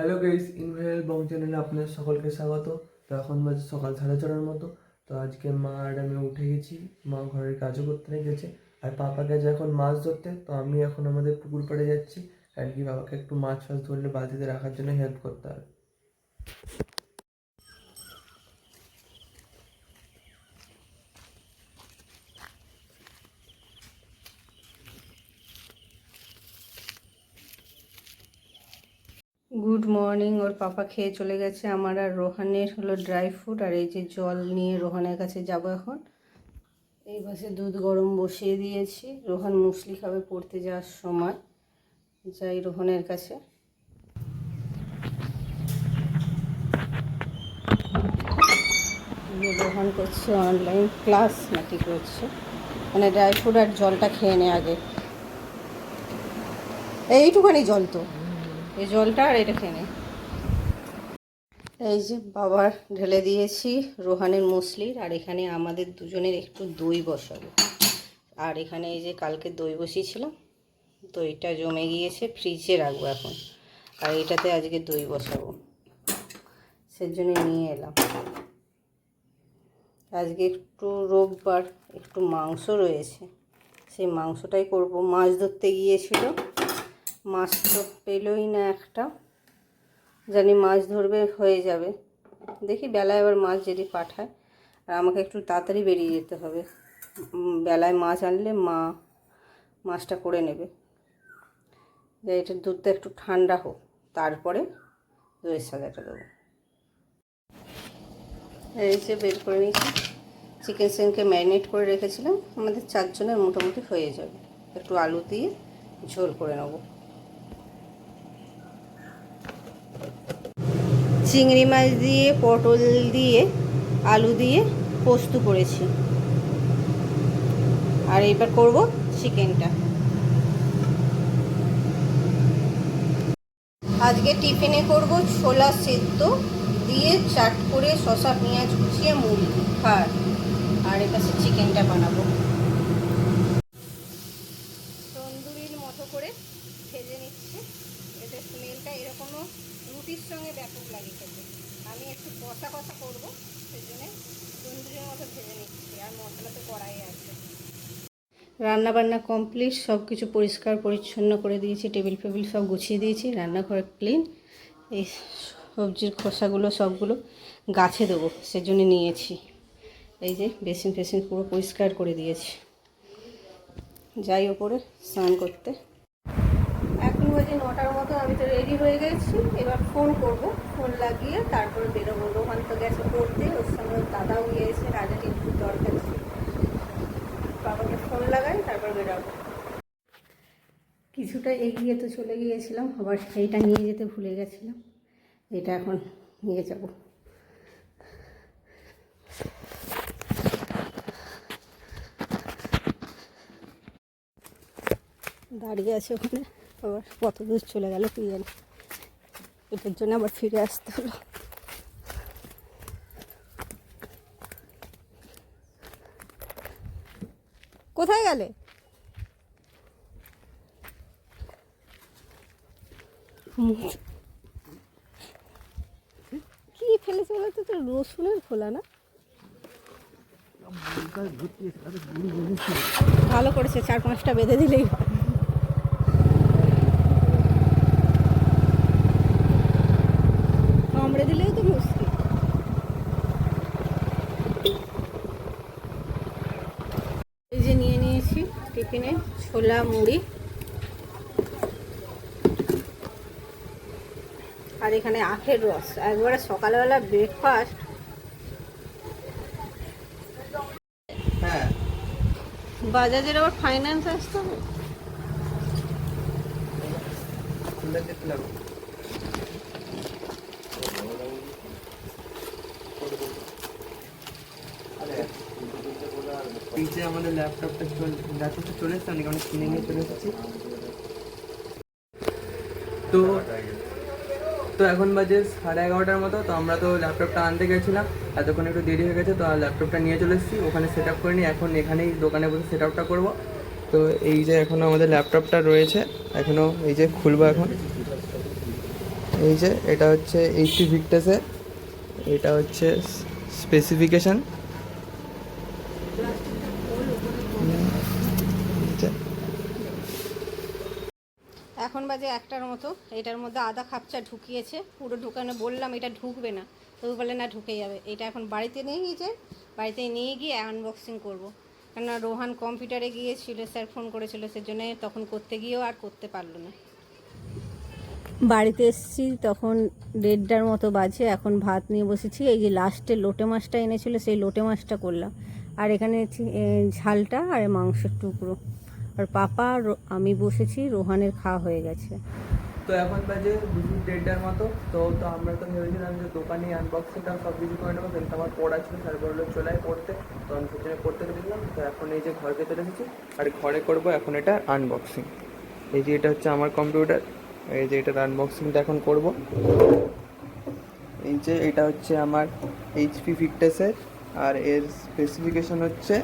Hello guys ইনভেল বং চ্যানেলে আপনাদের সকলকে স্বাগত। তো এখন বাজে সকাল সাড়ে ছটার মতো। তো আজকে মা আর আমি উঠে গেছি। মা ঘরের কাজও করতে গেছে। আর পাপা গেছে এখন মাছ ধরতে। তো আমি এখন আমাদের পুকুর পাড়ে যাচ্ছি। আর কি, বাবাকে একটু মাছ ফাছ ধরলে বালতিতে রাখার জন্য হেল্প করতে হবে। Good morning. ওর পাপা খেয়ে চলে গেছে। আমার আর রোহানের হলো ড্রাই ফ্রুট আর এই যে জল নিয়ে রোহানের কাছে যাব এখন। এই পাশে দুধ গরম বসিয়ে দিয়েছি। রোহান মুসলি খাবে পড়তে যাওয়ার সময়। যাই রোহনের কাছে। রোহন করছে অনলাইন ক্লাস নাকি করছে? মানে ড্রাই ফ্রুট আর জলটা খেয়ে নে আগে। এইটুখানি জল তো। এই জলটা আর এটা খেয়ে এই যে বাবার ঢেলে দিয়েছি রোহানের মুসলির, আর এখানে আমাদের দুজনের একটু দই বসাবো। আর এখানে এই যে কালকে দই বসিয়েছিলাম, দইটা জমে গিয়েছে, ফ্রিজে রাখব এখন। আর এটাতে আজকে দই বসাবো। সেজন্য নিয়ে এলাম। আজকে একটু রোববার একটু মাংস রয়েছে, সেই মাংসটাই করব। মাছ ধরতে গিয়েছিল। মাছ তো পেলোই না একটা। জানি মাছ ধরবে, হয়ে যাবে। দেখি বেলায় আবার মাছ যদি পাঠায়, আর আমাকে একটু তাড়াতাড়ি বেরিয়ে যেতে হবে। বেলায় মাছ আনলে মা মাছটা করে নেবে। যে এটা দুধটা একটু ঠান্ডা হোক, তারপরে দইয়ের সাজাটা দেবো। এই যে বের করে নিয়েছি। চিকেন সেনকে ম্যারিনেট করে রেখেছিলাম। আমাদের চারজনের মোটামুটি হয়ে যাবে। একটু আলু দিয়ে ঝোল করে নেব। চিংড়ি মাছ দিয়ে, পটল দিয়ে, আলু দিয়ে পোস্ত করেছি। আর এবার করব চিকেনটা। আজকে টিফিনে করব ছোলা সেদ্ধ দিয়ে চাট করে শশা পেঁয়াজ কুচিয়ে মুড়ি, খার। আর এপাশে চিকেনটা বানাবো তন্দুরির মতো করে ভেজে নিচ্ছে এতে স্মেলটা এরকমও রুটির সঙ্গে ব্যাপক লাগে খেতে আমি একটু কষা করব সেজন্য তন্দুরির মতো ভেজে নিচ্ছি আর মশলা তো কড়াই আছে। রান্না বান্না কমপ্লিট সব কিছু পরিষ্কার পরিচ্ছন্ন করে দিয়েছি, টেবিল ফেবিল সব গুছিয়ে দিয়েছি, রান্নাঘর ক্লিন। এই সবজির খোসাগুলো, সবগুলো গাছে দেবো, সেজন্য নিয়েছি। এই যে বেসিন ফেসিন পুরো পরিষ্কার করে দিয়েছি। যাই ওপরে স্নান করতে। বাজে নটার মতো আমি তো রেডি হয়ে গেছি। এবার ফোন করব। ফোন লাগিয়ে তারপরে বেরোবো। রোহান তো গেছে পড়তে। ওর সঙ্গে দাদাও গিয়েছে। রাজার একটু দরকার ছিল। বাবাকে ফোন লাগাই, তারপর বেরোবো। কিছুটা এগিয়ে তো চলে গিয়েছিলাম। আবার সেইটা নিয়ে যেতে ভুলে গেছিলাম। এটা এখন নিয়ে যাব। দাঁড়িয়ে আছে ওখানে। আবার কত দূর চলে গেল কি জানি। এটার জন্য আবার ফিরে আসতে হলো। কোথায় গেলে? কি ফেলেছে বলতো তো রসুনের খোলা না? ভালো করেছে চার পাঁচটা বেঁধে দিলেই হয়। কামড়ে দিলেও তো মুশকিল। এই যে নিয়ে নিয়েছি টিফিনে ছোলা মুড়ি। আর এখানে আখের রস। একবারে সকালবেলা ব্রেকফাস্ট হ্যাঁ। বাজাজের আবার ফাইন্যান্স আসতে হবে? দেখলাম পিছে আমাদের ল্যাপটপটা ল্যাপটপটা চলে এসছে, অনেক অনেক কিনে নিয়ে চলে এসেছি। তো তো এখন বাজে সাড়ে এগারোটার মতো, তো আমরা তো ল্যাপটপটা আনতে গেছিলাম, এতক্ষণ একটু দেরি হয়ে গেছে, তো ল্যাপটপটা নিয়ে চলে এসেছি, ওখানে সেট আপ করে নিই, এখন এখানেই দোকানে বসে সেট আপটা করব। তো এই যে এখনও আমাদের ল্যাপটপটা রয়েছে এখনও এই যে খুলবো এখন। এই যে এটা হচ্ছে এইচপি ভিক্টাসের, এটা হচ্ছে স্পেসিফিকেশন। এখন বাজে একটার মতো, এটার মধ্যে আদা খাপচা ঢুকিয়েছে, পুরো ঢুকানো বললাম এটা ঢুকবে না। তবু বলে, না, ঢুকে যাবে। এটা এখন বাড়িতে নিয়ে গিয়েছে, বাড়িতে নিয়ে গিয়ে আনবক্সিং করব। কেননা রোহান কম্পিউটারে গিয়েছিল স্যার ফোন করেছিল, সেজন্য তখন করতে গিয়েও আর করতে পারল না। বাড়িতে এসেছি, তখন দেড়টার মতো বাজে, এখন ভাত নিয়ে বসেছি। এই যে লাস্টে লোটে মাছটা এনেছিল, সেই লোটে মাছটা করলাম। আর এখানে ঝালটা আর মাংসের টুকরো। আর পাপা আমি বসেছি, রোহানের খাওয়া হয়ে গেছে। তো এখন বাজে দুপুর দেড়টার মতো, তো তো আমরা তো ভেবেছিলাম যে দোকানে আনবক্সিংটা সব কিছু করে নেব, কিন্তু আমার পড়া ছিল, স্যার বলল চলে পড়তে। তো আমি সেখানে পড়তে গেছিলাম তো এখন এই যে ঘরকে চলে এসেছি, আর ঘরে করব এখন এটা আনবক্সিং এই যে এটা হচ্ছে আমার কম্পিউটার এই যে এটার আনবক্সিংটা এখন করব। এই যে এটা হচ্ছে আমার এইচপি ফিটনেসের আর এর স্পেসিফিকেশন হচ্ছে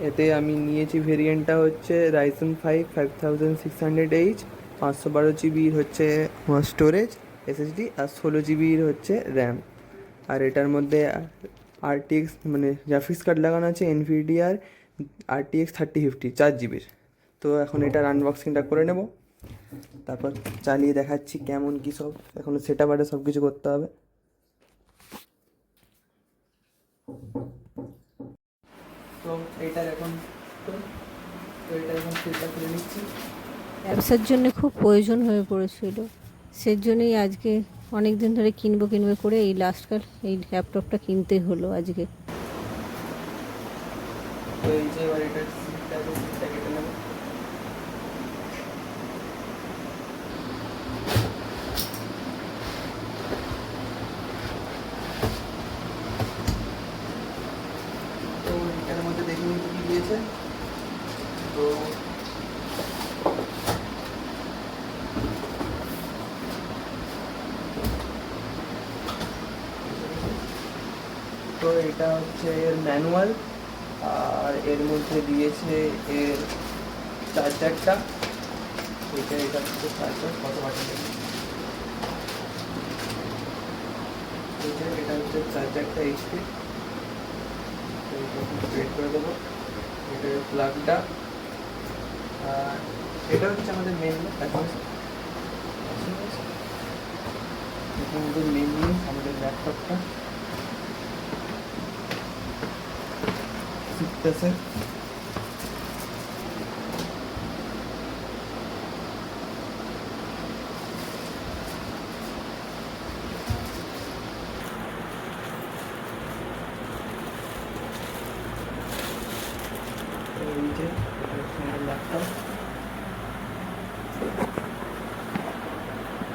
এতে আমি নিয়েছি ভেরিয়েন্টটা হচ্ছে Ryzen five five thousand six hundred H পাঁচশো বারো জিবির হচ্ছে স্টোরেজ এসএসডি আর ষোলো জিবির হচ্ছে র্যাম আর এটার মধ্যে আরটিএক্স মানে গ্রাফিক্স কার্ড লাগানো আছে এনভিডি এনভিডিআর আরটিএক্স থার্টি ফিফটি চার জিবির তো এখন এটার আনবক্সিংটা করে নেব। তারপর চালিয়ে দেখাচ্ছি কেমন কী সব। এখন সেটা বারে সব কিছু করতে হবে। তো এটার এখন তো এটা এখন সেটটা খুলে নিচ্ছি। ব্যবসার জন্য খুব প্রয়োজন হয়ে পড়েছিল। সেজন্যই আজকে অনেক দিন ধরে কিনবো কিনবো করে এই লাস্টকাল এই ল্যাপটপটা কিনতে হলো আজকে। তো এই যে এবার এটার সিটটা আছে সিটটা কেটে নেব তো এটার মধ্যে দেখে নিতে কি দিয়েছে তো তো এটা হচ্ছে এর ম্যানুয়াল, আর এর মধ্যে দিয়েছে এর চার্জারটা এটা এটা হচ্ছে চার্জার কত বাটন এটা হচ্ছে চার্জারটা এইচপি বের করে দেবো। এটা প্লাগটা আর এটা হচ্ছে আমাদের মেন আমাদের মেন আমাদের ল্যাপটপটা ল্যাপটপ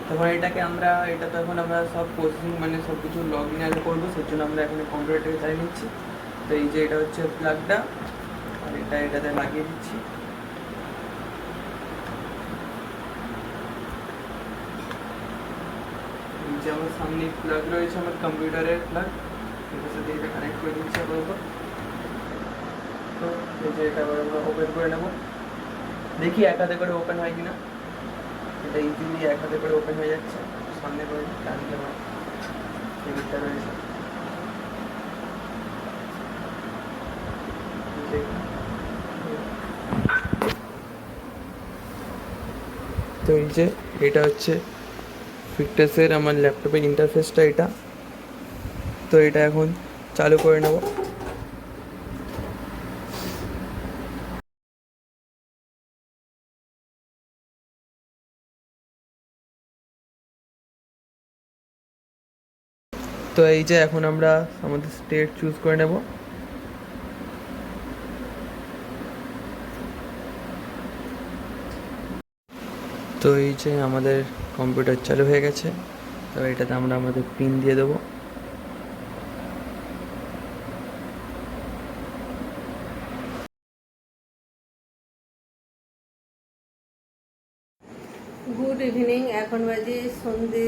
তারপর এটাকে আমরা, এটা তো এখন আমরা সব প্রসেসিং মানে সব কিছু লগ ইন আগে করব, সেই জন্য আমরা এখন কম্পিউটারটাকে চালিয়ে নিচ্ছি। তো এই যে এটা হচ্ছে প্লাগটা আর এটা এটাতে লাগিয়ে দিচ্ছি। এই যে আমার সামনে প্লাগ রয়েছে, আমার কম্পিউটারের প্লাগ এটার সাথে এটা কানেক্ট করে দিচ্ছি আপাতত। তো এই যে এটা আমরা ওপেন করে নেব। দেখি এক হাতে করে ওপেন হয় কিনা। এটা ইজিলি এক হাতে করে ওপেন হয়ে যাচ্ছে। সামনে করে আমার টেবিলটা রয়েছে। তো এই যে এটা হচ্ছে ফিটনেসের আমার ল্যাপটপের ইন্টারফেসটা এটা। তো এটা এখন চালু করে নেব। তো এই যে এখন আমরা আমাদের স্টেট চুজ করে নেব। তো এই যে আমাদের কম্পিউটার চালু হয়ে গেছে, তো এটাতে আমরা আমাদের পিন দিয়ে দেবো। গুড ইভিনিং এখন বাজে সন্ধে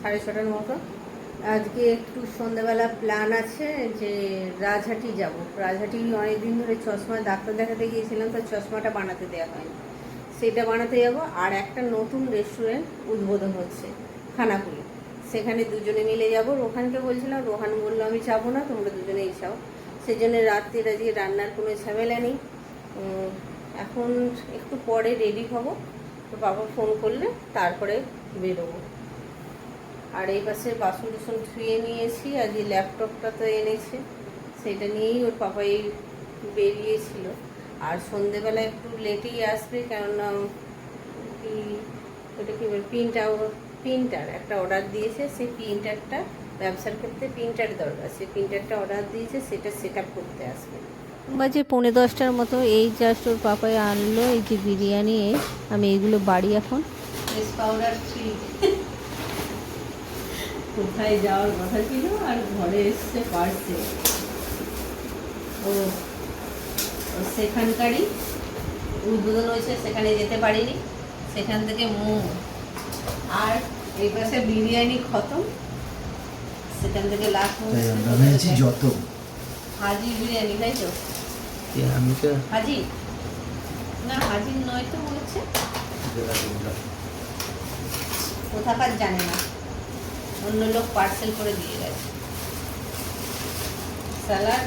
সাড়ে ছটার মতো। আজকে একটু সন্ধ্যাবেলা প্ল্যান আছে যে রাজহাটি যাব। রাজহাটি অনেকদিন ধরে চশমা, ডাক্তার দেখাতে গিয়েছিলাম, তো চশমাটা বানাতে দেওয়া হয়নি। সেটা বানাতে যাব, আর একটা নতুন রেস্টুরেন্ট উদ্বোধন হচ্ছে, খানাকুলি। সেখানে দুজনে মিলে যাব। রোহানকে বলছিলাম, রোহান বলল, আমি যাব না, তোমরা দুজনেই যাও। সেই জন্য রাত্রির আজকে রান্নার কোনো ঝামেলা নেই। এখন একটু পরে রেডি হব। তো বাবা ফোন করলে, তারপরে বেরোবো। আর এই পাশে বাসন টাসন ধুয়ে নিয়েছি, আজ ল্যাপটপটা তো এনেছে। সেটা নিয়েই ওর পাপা এই বেরিয়েছিল। আর সন্ধেবেলা একটু লেটেই আসবে কেননা কি ওটা কি বলে প্রিন্টার প্রিন্টার একটা অর্ডার দিয়েছে সেই প্রিন্টারটা ব্যবসার ক্ষেত্রে প্রিন্টার দরকার সেই প্রিন্টারটা অর্ডার দিয়েছে সেটা সেট আপ করতে আসবে। বাজে পৌনে দশটার মতো এই জাস্ট ওর পাপায় আনলো এই যে বিরিয়ানি আমি এইগুলো বাড়ি এখন। পাউডার ফ্রি কোথায় যাওয়ার কথা ছিল আর ঘরে এসছে পার্সে ও ও। সেখানকারই উদ্বোধন হয়েছে সেখানে যেতে পারিনি। সেখান থেকে মোমো। আর এই পাশে বিরিয়ানি খতম। সেখান থেকে লাস্ট যত। হাজি বিরিয়ানি তাই তো? আমি তো হাজি? না হাজির নয় তো বলছে কোথাকার জানে না। অন্য লোক পার্সেল করে দিয়ে গেছে। Salad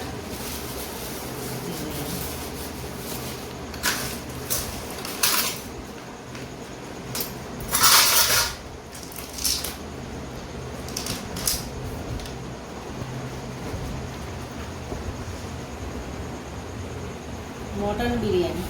mutton biryani